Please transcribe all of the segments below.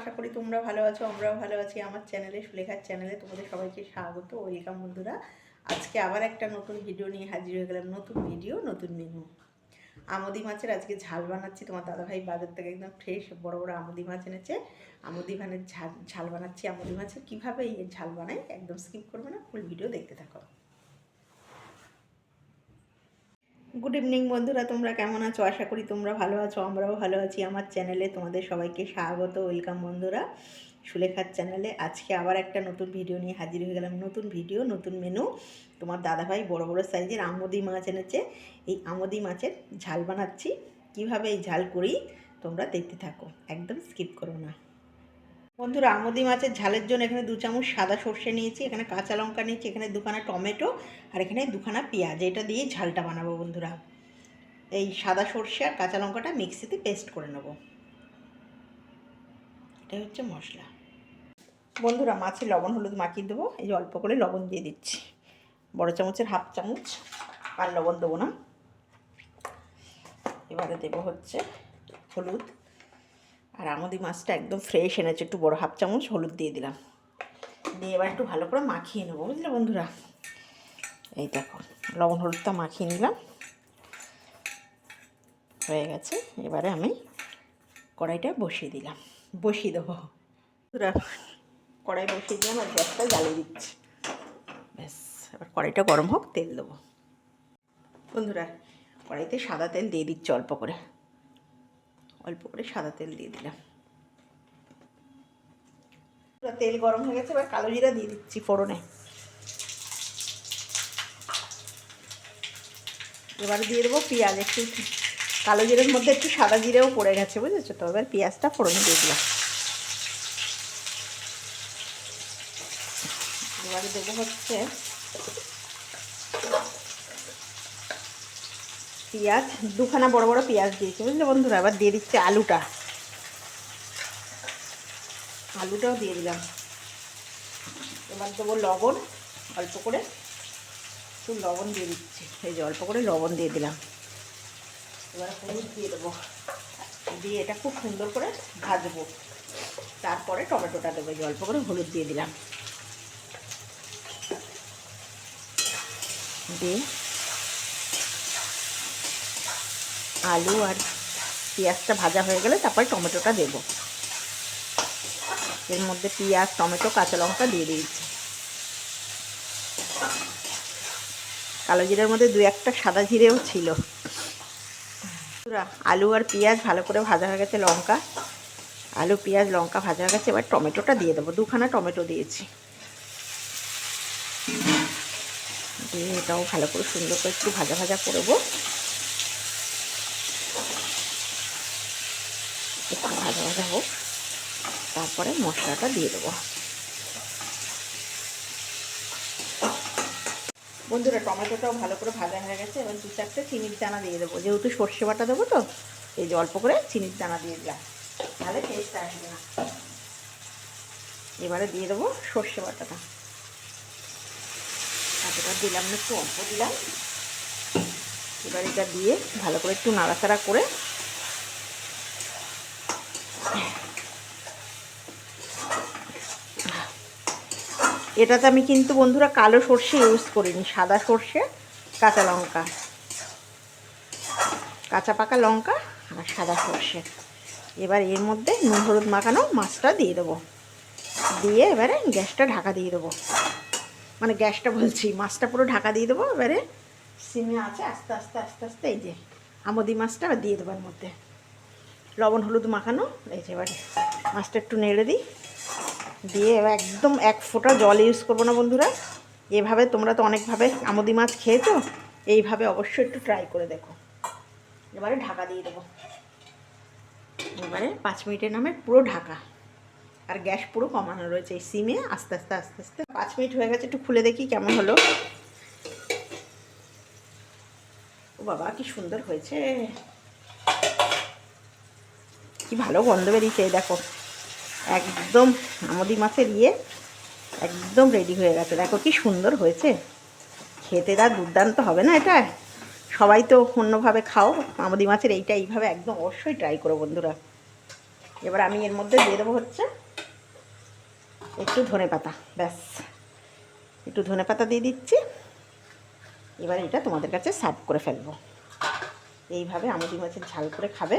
আশা করি তোমরা ভালো আছো, আমরাও ভালো আছি। আমার চ্যানেলে সুলেখার চ্যানেলে তোমাদের সবাইকে স্বাগত, ওয়েলকাম বন্ধুরা। আজকে আবার একটা নতুন ভিডিও নিয়ে হাজির হয়ে গেলাম, নতুন ভিডিও নতুন মেনু আমদি মাছের আজকে ঝাল বানাচ্ছি, তোমার দাদাভাই বাজার থেকে একদম ফ্রেশ বড় বড় আমদি মাছ এনেছে। আমদি মানের ঝাল ঝাল বানাচ্ছি, আমদি মাছের কীভাবে এই ঝাল বানাই একদম স্কিপ করবে না ফুল ভিডিও দেখতে থাকো। গুড ইভিনিং বন্ধুরা, তোমরা কেমন আছো? আশা করি তোমরা ভালো আছো, আমরাও ভালো আছি। আমার চ্যানেলে তোমাদের সবাইকে স্বাগত ওয়েলকাম বন্ধুরা। সুলেখার চ্যানেলে আজকে আবার একটা নতুন ভিডিও নিয়ে হাজির হয়ে গেলাম। নতুন ভিডিও নতুন মেনু তোমার দাদাভাই বড় বড় সাইজের আমদি মাছ এনেছে। এই আমদি মাছের ঝাল বানাচ্ছি। কীভাবে এই ঝাল করি তোমরা দেখতে থাকো। একদম স্কিপ করো না। বন্ধুরা, আমদি মাছের ঝালের জন্য এখানে দু চামচ সাদা সর্ষে নিয়েছি, এখানে কাঁচা লঙ্কা নিয়েছি, এখানে দুখানা টমেটো আর এখানে দুখানা পেঁয়াজ। এটা দিয়ে ঝালটা বানাবো বন্ধুরা। এই সাদা সর্ষে আর কাঁচা লঙ্কাটা মিক্সিতে পেস্ট করে নেব। এটাই হচ্ছে মশলা। বন্ধুরা মাছে লবণ হলুদ মাখিয়ে দেবো। এই যে অল্প করে লবণ দিয়ে দিচ্ছি। বড় চামচের হাফ চামচ আর লবণ দেবো না। এবারে দেবো হচ্ছে হলুদ। আর আমদি মাছটা একদম ফ্রেশ এনেছে, একটু বড় হাফ চামচ হলুদ দিয়ে দিলাম। দিয়ে এবার একটু ভালো করে মাখিয়ে নেব, বুঝলে বন্ধুরা? এই দেখো, লবণ হলুদটা মাখিয়ে নিলাম। হয়ে গেছে, এবারে আমি কড়াইটা বসিয়ে দিলাম। বসিয়ে দেবো। কড়াই বসিয়ে দিলাম আর গ্যাসটা জ্বালিয়ে দিচ্ছি। ব্যাস, এবার কড়াইটা গরম হোক, তেল দেবো। বন্ধুরা, কড়াইতে সাদা তেল দিয়ে দিচ্ছি অল্প করে। অল্প করে সাদা তেল দিয়ে দিলাম। পুরো তেল গরম হয়ে গেছে, এবার কালো জিরা দিয়ে দিচ্ছি ফোড়নে। এবার দিয়ে দেবো পেঁয়াজ একটু, কালো জিরের মধ্যে একটু সাদা জিরেও পড়ে গেছে বুঝেছ তো? এবার পেঁয়াজটা ফোড়নে দিয়ে দিলাম। এবারে দেবো হচ্ছে পেঁয়াজ, দুখানা বড় বড় পেঁয়াজ দিয়েছি, বুঝলে বন্ধুরা? এবার দিয়ে দিচ্ছি আলুটা। আলুটাও দিয়ে দিলাম। এবার দেবো লবণ, অল্প করে। একটু লবণ দিয়ে দিচ্ছি। এই যে অল্প করে লবণ দিয়ে দিলাম। এবার হলুদ দিয়ে দেবো। দিয়ে এটা খুব সুন্দর করে ভাজবো। তারপরে টমেটোটা দেবো। যে অল্প করে হলুদ দিয়ে দিলাম। দিয়ে আলু আর পেঁয়াজটা ভাজা হয়ে গেলে তারপরে টমেটোটা দেব। এর মধ্যে পেঁয়াজ, টমেটো, কাঁচা লঙ্কা দিয়ে দিয়েছি। কালো জিরের মধ্যে দু একটা সাদা জিরেও ছিল। আলু আর পেঁয়াজ ভালো করে ভাজা হয়ে গেছে লঙ্কা। আলু, পেঁয়াজ, লঙ্কা ভাজা হয়ে গেছে, এবার টমেটোটা দিয়ে দেবো। দুখানা টমেটো দিয়েছি। দিয়ে এটাও ভালো করে সুন্দর করে একটু ভাজা ভাজা করব একটু ভাজা হোক, তারপরে মশলাটা দিয়ে দেবো। বন্ধুরা, টমেটোটাও ভালো করে ভাজা হয়ে গেছে। এবার দু চারটে চিনির দানা দিয়ে দেবো। যেহেতু সর্ষে বাটা দেবো তো, এই যে অল্প করে চিনির দানা দিয়ে দিলাম। তাহলে টেস্ট আসবে না। এবারে দিয়ে দেবো সর্ষে বাটাটা। এতটা দিলাম না, একটু অল্প দিলাম। এবার এটা দিয়ে ভালো করে একটু নাড়াচাড়া করে এটাতে আমি কিন্তু বন্ধুরা কালো সর্ষে ইউজ করিনি, সাদা সর্ষে, কাঁচা লঙ্কা। কাঁচা পাকা লঙ্কা আর সাদা সর্ষে। এবার এর মধ্যে নুন হলুদ মাখানো মাছটা দিয়ে দেবো। দিয়ে এবারে গ্যাসটা ঢাকা দিয়ে দেবো। মানে গ্যাসটা বলছি, মাছটা পুরো ঢাকা দিয়ে দেবো। এবারে সিমে আছে, আস্তে আস্তে আস্তে আস্তে, এই যে আমদি মাছটা দিয়ে দেবো এর মধ্যে। লবণ, হলুদ মাখানো। এই যে এবারে মাছটা একটু নেড়ে দিই। দিয়ে এবার একদম এক ফোঁটা জল ইউজ করব না বন্ধুরা। এভাবে তোমরা তো অনেকভাবে আমদি মাছ খেয়েছো, এইভাবে অবশ্যই একটু ট্রাই করে দেখো। এবারে ঢাকা দিয়ে দেবো। এবারে পাঁচ মিনিটের নামে পুরো ঢাকা। আর গ্যাস পুরো কমানো রয়েছে এই সিমে। আস্তে আস্তে আস্তে আস্তে পাঁচ মিনিট হয়ে গেছে, একটু খুলে দেখি কেমন হলো। ও বাবা, কি সুন্দর হয়েছে। কি ভালো গন্ধ বেরিয়েছে দেখো। একদম আমদি মাছের ইয়ে একদম রেডি হয়ে গেছে। দেখো কি সুন্দর হয়েছে। খেতে তার দুর্দান্ত হবে না এটা? সবাই তো অন্যভাবে খাও, আমদি মাছের এইটা এইভাবে একদম অবশ্যই ট্রাই করো বন্ধুরা। এবার আমি এর মধ্যে দিয়ে দেবো হচ্ছে একটু ধনে পাতা, ব্যাস। একটু ধনে পাতা দিয়ে দিচ্ছি। এবার এটা তোমাদের কাছে সার্ভ করে ফেলব। এইভাবে আমুদি মাছের ঝাল করে খাবে।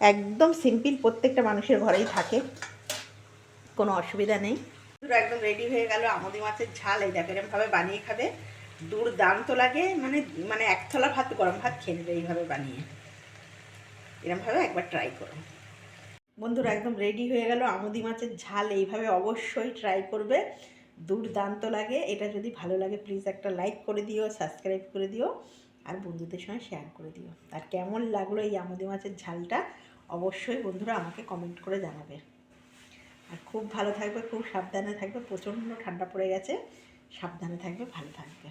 একদম সিম্পল প্রত্যেকটা মানুষের ঘরেই থাকে। কোনো অসুবিধা নেই। একদম রেডি হয়ে গেল, আমুদি মাছের ঝাল, এই দেখো এরকমভাবে বানিয়ে খাবে। দুর্দান্ত লাগে মানে মানে এক থালা ভাত, গরম ভাত খেয়ে নেবে এইভাবে বানিয়ে। এরকমভাবে একবার ট্রাই করো। বন্ধুরা, একদম রেডি হয়ে গেল, আমুদি মাছের ঝাল এইভাবে অবশ্যই ট্রাই করবে। দুর্দান্ত লাগে, এটা যদি ভালো লাগে প্লিজ একটা লাইক করে দিও সাবস্ক্রাইব করে দিও। আর বন্ধুদের সঙ্গে শেয়ার করে দিও। আর কেমন লাগল এই আমুদি মাছের ঝালটা, অবশ্যই বন্ধুরা আমাকে কমেন্ট করে জানাবে। আর খুব ভালো থাকবে, খুব সাবধানে থাকবে, প্রচণ্ড ঠান্ডা পড়ে গেছে, সাবধানে থাকবে, ভালো থাকবে।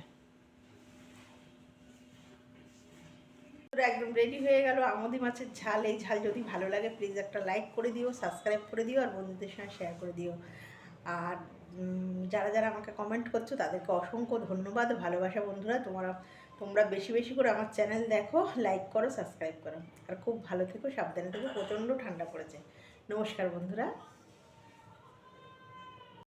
একদম রেডি হয়ে গেল আমদি মাছের ঝাল। এই ঝাল যদি ভালো লাগে প্লিজ একটা লাইক করে দিও সাবস্ক্রাইব করে দিও, আর বন্ধুদের সঙ্গে শেয়ার করে দিও। আর যারা যারা আমাকে কমেন্ট করছ, তাদেরকে অসংখ্য ধন্যবাদ, ভালোবাসা বন্ধুরা। তোমরা তোমরা বেশি বেশি করে আমার চ্যানেল দেখো লাইক করো সাবস্ক্রাইব করো। আর খুব ভালো থেকো, সাবধানে থেকো, প্রচণ্ড ঠান্ডা পড়েছে। নমস্কার বন্ধুরা।